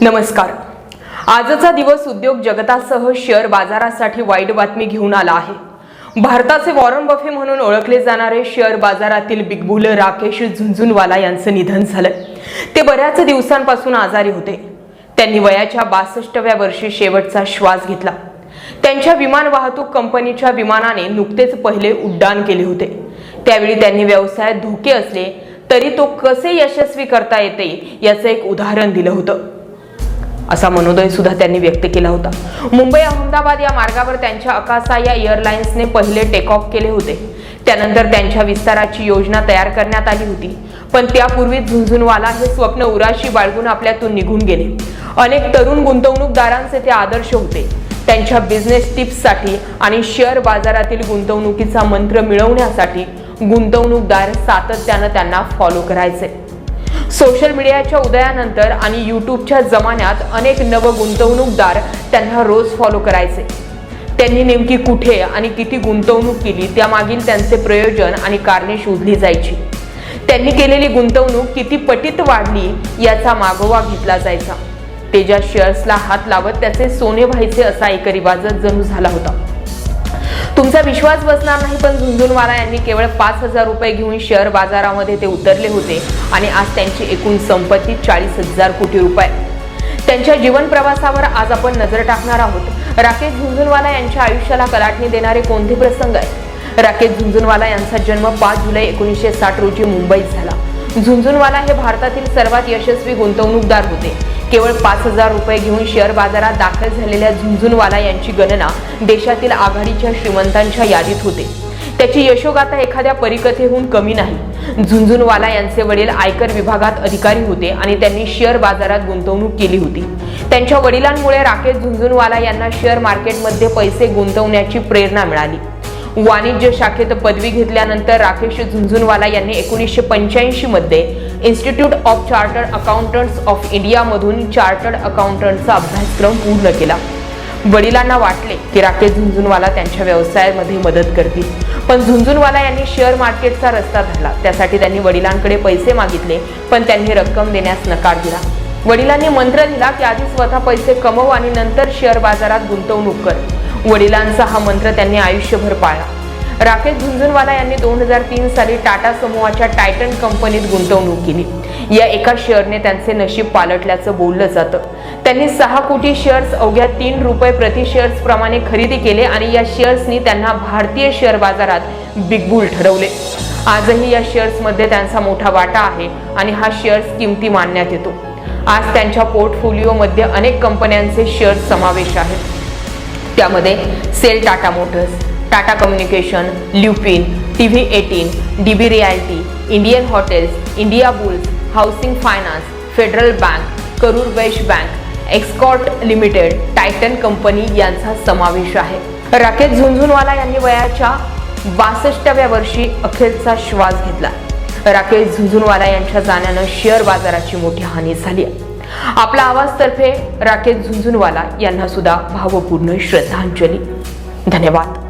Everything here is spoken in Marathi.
नमस्कार. आजचा दिवस उद्योग जगतासह शेअर बाजारासाठी वाईट बातमी घेऊन आला आहे. भारताचे वॉरन बफे म्हणून ओळखले जाणारे शेअर बाजारातील बिगबुल राकेश झुंझुनवाला यांचं निधन झालं. ते बऱ्याच दिवसांपासून आजारी होते. त्यांनी वयाच्या बासष्टव्या वर्षी शेवटचा श्वास घेतला. त्यांच्या विमान वाहतूक कंपनीच्या विमानाने नुकतेच पहिले उड्डाण केले होते. त्यावेळी त्यांनी व्यवसायात धोके असले तरी तो कसे यशस्वी करता येते याचं एक उदाहरण दिलं होतं. असा मनोदय सुद्धा त्यांनी व्यक्त केला होता. मुंबई अहमदाबाद या मार्गावर त्यांच्या अकासा या एअरलाइन्सने पहिले टेक ऑफ केले होते. त्यानंतर त्यांच्या विस्ताराची योजना तयार करण्यात आली होती. पण त्यापूर्वी झुंझुनवाला हे स्वप्न उराशी बाळगून आपल्यातून निघून गेले. अनेक तरुण गुंतवणूकदारांचे ते आदर्श होते. त्यांच्या बिझनेस टिप्ससाठी आणि शेअर बाजारातील गुंतवणुकीचा मंत्र मिळवण्यासाठी गुंतवणूकदार सातत्यानं त्यांना फॉलो करायचे. सोशल मीडियाच्या उदयानंतर आणि यूट्यूबच्या जमान्यात अनेक नव गुंतवणूकदार त्यांना रोज फॉलो करायचे. त्यांनी नेमकी कुठे आणि किती गुंतवणूक केली त्यामागील त्यांचे प्रयोजन आणि कारणे शोधली जायची. त्यांनी केलेली गुंतवणूक किती पटीत वाढली याचा मागोवा घेतला जायचा. ते ज्या शेअर्सला हात लावत त्याचे सोने व्हायचे असा एक रिवाजच जणू झाला होता. तुमचा विश्वास बसणार नाही पण झुंझुनवाला यांनी केवळ पाच हजार रुपये घेऊन शेअर बाजारामध्ये ते उतरले होते आणि आज त्यांची एकूण संपत्ती चाळीस हजार कोटी रुपये. त्यांच्या जीवन प्रवासावर आज आपण नजर टाकणार आहोत. राकेश झुंझुनवाला यांच्या आयुष्याला कलाटणी देणारे कोणते प्रसंग आहेत? राकेश झुंझुनवाला यांचा जन्म पाच जुलै एकोणीसशे साठ रोजी मुंबईत झाला. झुंझुनवाला हे भारतातील सर्वात यशस्वी गुंतवणूकदार होते. केवळ पाच हजार रुपये घेऊन शेअर बाजारात दाखल झालेल्या झुंझुनवाला यांची गणना देशातील आघाडीच्या श्रीमंतांच्या यादीत होते. त्याची यशोगाथा एखाद्या परिकथेहून कमी नाही. झुंझुनवाला यांचे वडील आयकर विभागात अधिकारी होते आणि त्यांनी शेअर बाजारात गुंतवणूक केली होती. त्यांच्या वडिलांमुळे राकेश झुंझुनवाला यांना शेअर मार्केटमध्ये पैसे गुंतवण्याची प्रेरणा मिळाली. वाणिज्य शाखेत पदवी घेतल्यानंतर राकेश झुंझुनवाला यांनी एकोणीसशे पंच्याऐंशी मध्ये Institute of Chartered Accountants of इंडियामधून chartered अकाउंटंटचा अभ्यासक्रम पूर्ण केला. वडिलांना वाटले की राकेश झुंझुनवाला त्यांच्या व्यवसायामध्ये मदत करतील. पण झुंझुनवाला यांनी शेअर मार्केटचा रस्ता धरला. त्यासाठी त्यांनी वडिलांकडे पैसे मागितले पण त्यांनी रक्कम देण्यास नकार दिला. वडिलांनी मंत्र दिला की आधी स्वतः पैसे कमव आणि नंतर शेअर बाजारात गुंतवणूक कर. वडिलांचा हा मंत्र त्यांनी आयुष्यभर पाळला. राकेश झुंझुनवाला यांनी दोन हजार तीन साली टाटा समूहाच्या टायटन कंपनीत गुंतवणूक केली. या एका शेअरने त्यांचे नशीब पालटल्याचं बोललं जातं. त्यांनी सहा कोटी शेअर्स अवघ्या तीन रुपये प्रति शेअर्स प्रमाणे खरेदी केले आणि या शेअर्सनी त्यांना भारतीय शेअर बाजारात बिगबुल ठरवले. आजही या शेअर्समध्ये त्यांचा मोठा वाटा आहे आणि हा शेअर्स किमती मानण्यात येतो. आज त्यांच्या पोर्टफोलिओमध्ये अनेक कंपन्यांचे शेअर्स समावेश आहेत. त्यामध्ये SAIL Tata Motors Tata Communication Lupin T V eighteen D B Realty Indian Hotels Indiabulls Housing Finance Federal Bank Karur Vysya Bank Escort Limited Titan Company यांचा समावेश आहे राकेश झुंझुनवाला यांनी वयाच्या बासष्टव्या वर्षी अखेरचा श्वास घेतला राकेश झुंझुनवाला यांच्या जाण्यानं शेअर बाजाराची मोठी हानी झाली आहे. आपला आवाज तर्फे राकेश झुंझुनवाला यांना सुद्धा भावपूर्ण श्रद्धांजली. धन्यवाद.